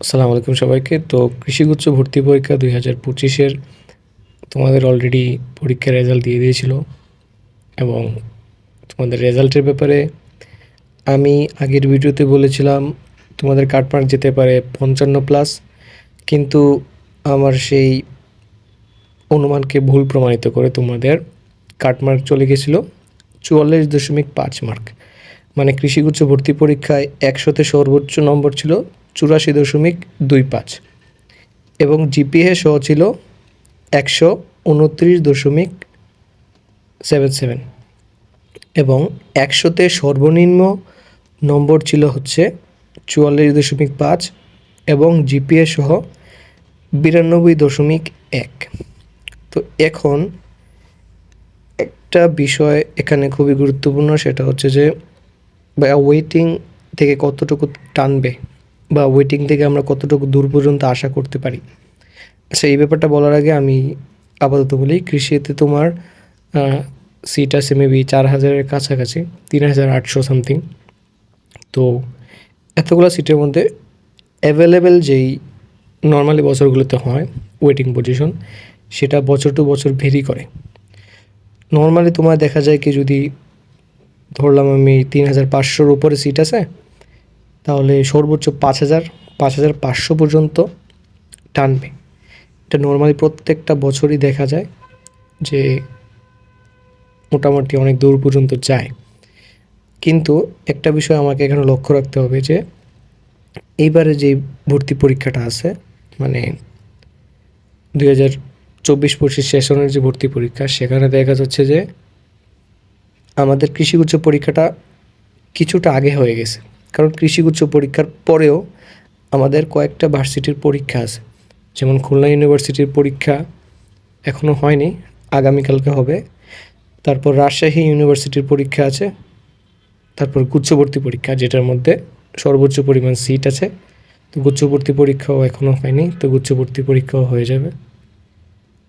আসসালামু আলাইকুম সবাইকে। তো কৃষিগুচ্ছ ভর্তি পরীক্ষা দুই হাজার পঁচিশের তোমাদের অলরেডি পরীক্ষার রেজাল্ট দিয়ে দিয়েছিল এবং তোমাদের রেজাল্টের ব্যাপারে আমি আগের ভিডিওতে বলেছিলাম, তোমাদের কাটমার্ক যেতে পারে পঞ্চান্ন প্লাস কিন্তু আমার সেই অনুমানকে ভুল প্রমাণিত করে তোমাদের কাটমার্ক চলে গেছিল চুয়াল্লিশ দশমিক পাঁচ মার্ক মানে কৃষিগুচ্ছ ভর্তি পরীক্ষায় একশোতে সর্বোচ্চ নম্বর ছিল চুরাশি দশমিক দুই পাঁচ এবং জিপিএ সহ ছিল একশো উনত্রিশ দশমিক সেভেন সেভেন এবং একশোতে সর্বনিম্ন নম্বর ছিল হচ্ছে চুয়াল্লিশ দশমিক পাঁচ এবং জিপিএ সহ বিরানব্বই দশমিক এক। তো এখন একটা বিষয় এখানে খুবই গুরুত্বপূর্ণ, সেটা হচ্ছে যে ওয়েটিং থেকে কতটুকু টানবে বা ওয়েটিং থেকে আমরা কতটুকু দূর পর্যন্ত আশা করতে পারি। আচ্ছা এই ব্যাপারটা বলার আগে আমি আপাতত বলি, কৃষিতে তোমার সিট আছে মেবি চার হাজারের কাছাকাছি, তিন হাজার আটশো সামথিং তো এতগুলো সিটের মধ্যে অ্যাভেলেবেল যেই নর্মালি বছরগুলোতে হয় ওয়েটিং পজিশন সেটা বছর টু বছর ভেরি করে। নর্মালি তোমার দেখা যায় কি যদি ধরলাম আমি তিন হাজার পাঁচশোর উপরে সিট আছে তাহলে সর্বোচ্চ পাঁচ হাজার পাঁচ হাজার পাঁচশো পর্যন্ত টানবে। এটা নর্মালি প্রত্যেকটা বছরই দেখা যায় যে মোটামুটি অনেক দূর পর্যন্ত যায়। কিন্তু একটা বিষয় আমাকে এখানে লক্ষ্য রাখতে হবে যে এইবারে যে ভর্তি পরীক্ষাটা আছে মানে দুই হাজার চব্বিশ পঁচিশ সেশনের যে ভর্তি পরীক্ষা, সেখানে দেখা যাচ্ছে যে আমাদের কৃষিগুচ্ছ পরীক্ষাটা কিছুটা আগে হয়ে গেছে। কারণ কৃষিগুচ্ছ পরীক্ষার পরেও আমাদের কয়েকটা ভার্সিটির পরীক্ষা আছে। যেমন খুলনা ইউনিভার্সিটির পরীক্ষা এখনও হয়নি, আগামীকালকে হবে। তারপর রাজশাহী ইউনিভার্সিটির পরীক্ষা আছে। তারপর গুচ্ছবর্তী পরীক্ষা, যেটার মধ্যে সর্বোচ্চ পরিমাণ সিট আছে। তো গুচ্ছবর্তী পরীক্ষাও এখনও হয়নি, তো গুচ্ছবর্তী পরীক্ষাও হয়ে যাবে।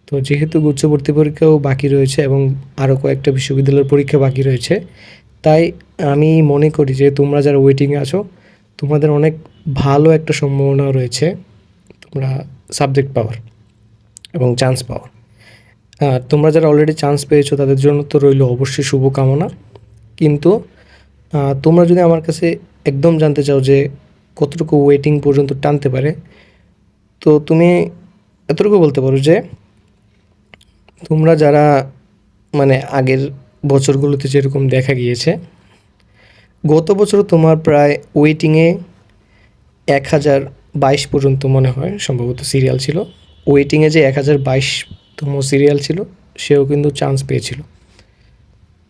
তো যেহেতু গুচ্ছবর্তী পরীক্ষাও বাকি রয়েছে এবং আরও কয়েকটা বিশ্ববিদ্যালয়ের পরীক্ষা বাকি রয়েছে তাই আমি মনে করি যে তোমরা যারা ওয়েটিংয়ে আছো, তোমাদের অনেক ভালো একটা সম্ভাবনা রয়েছে তোমরা সাবজেক্ট পাওয়ার এবং চান্স পাওয়ার। আর তোমরা যারা অলরেডি চান্স পেয়েছ, তাদের জন্য তো রইল অবশ্যই শুভকামনা। কিন্তু তোমরা যদি আমার কাছে একদম জানতে চাও যে কতটুকু ওয়েটিং পর্যন্ত টানতে পারে, তো তুমি এতটুকু বলতে পারো যে তোমরা যারা মানে আগের বছরগুলোতে যেরকম দেখা গিয়েছে। গত বছর তোমার প্রায় ওয়েটিংয়ে এক হাজার বাইশ পর্যন্ত মনে হয় সম্ভবত সিরিয়াল ছিল। ওয়েটিংয়ে যে এক হাজার বাইশতম সিরিয়াল ছিল, সেও কিন্তু চান্স পেয়েছিল।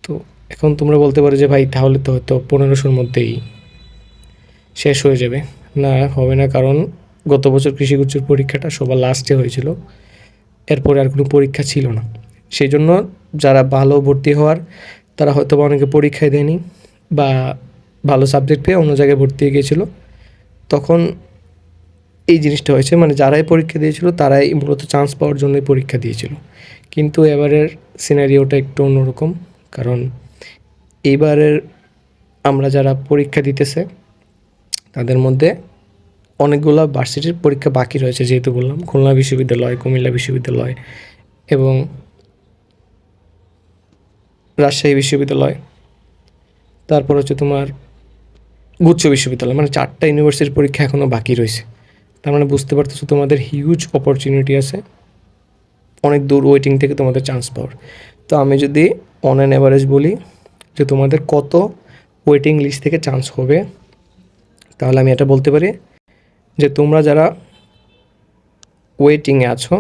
তো এখন তোমরা বলতে পারো যে ভাই তাহলে তো হয়তো পনেরোশোর মধ্যেই শেষ হয়ে যাবে। না, হবে না, কারণ গত বছর কৃষিগুচ্ছর পরীক্ষাটা সবার লাস্টে হয়েছিল। এরপরে আর কোনো পরীক্ষা ছিল না। সেই জন্য যারা ভালো ভর্তি হওয়ার, তারা হয়তো বা অনেকে পরীক্ষায় দেয়নি বা ভালো সাবজেক্ট পেয়ে অন্য জায়গায় ভর্তি হয়ে গিয়েছিল। তখন এই জিনিসটা হয়েছে মানে যারাই পরীক্ষা দিয়েছিল, তারাই মূলত চান্স পাওয়ার জন্যই পরীক্ষা দিয়েছিল। কিন্তু এবারের সিনারিওটা একটু অন্যরকম, কারণ এইবারের আমরা যারা পরীক্ষা দিতেছে, তাদের মধ্যে অনেকগুলো ভার্সিটির পরীক্ষা বাকি রয়েছে, যেহেতু বললাম, খুলনা বিশ্ববিদ্যালয়, কুমিল্লা বিশ্ববিদ্যালয় এবং রাজশাহী বিশ্ববিদ্যালয়। তারপর হচ্ছে তোমার গুচ্ছ বিশ্ববিদ্যালয় মানে চারটা ইউনিভার্সিটির পরীক্ষা এখনও বাকি রয়েছে। তার মানে বুঝতে পারতেছো তোমাদের হিউজ অপরচুনিটি আছে। অনেক দূর ওয়েটিং থেকে তোমাদের চান্স পাওয়ার। তো আমি যদি অন অ্যান অ্যাভারেজ বলি যে তোমাদের কত ওয়েটিং লিস্ট থেকে চান্স হবে, তাহলে আমি এটা বলতে পারি যে তোমরা যারা ওয়েটিংয়ে আছো,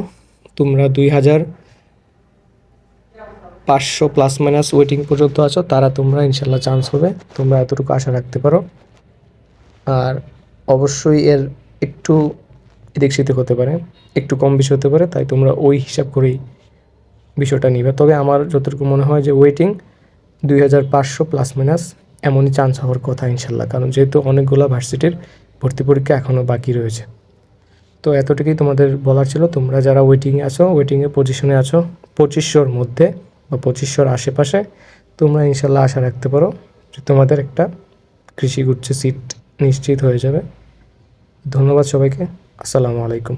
তোমরা দুই হাজার পাঁচশো প্লাস মাইনাস ওয়েটিং পর্যন্ত আছো, তারা তোমরা ইনশাল্লাহ চান্স হবে তোমরা এতটুকু আশা রাখতে পারো। আর অবশ্যই এর একটু এদিক সেদিক হতে পারে, একটু কম বেশি হতে পারে, তাই তোমরা ওই হিসাব করেই বিষয়টা নিবে। তবে আমার যতটুকু মনে হয় যে ওয়েটিং দুই হাজার পাঁচশো প্লাস মাইনাস এমনই চান্স হওয়ার কথা ইনশাল্লাহ, কারণ যেহেতু অনেকগুলো ভার্সিটির ভর্তি পরীক্ষা এখনও বাকি রয়েছে। তো এতটুকুই তোমাদের বলার ছিল। তোমরা যারা ওয়েটিংয়ে আছো ওয়েটিংয়ে পজিশনে আছো, পঁচিশশোর মধ্যে বা পঁচিশশোর আশেপাশে, তোমরা ইনশাল্লাহ আশা রাখতে পারো যে তোমাদের একটা কৃষিগুচ্ছ সিট নিশ্চিত হয়ে যাবে। ধন্যবাদ সবাইকে। আসসালামু আলাইকুম।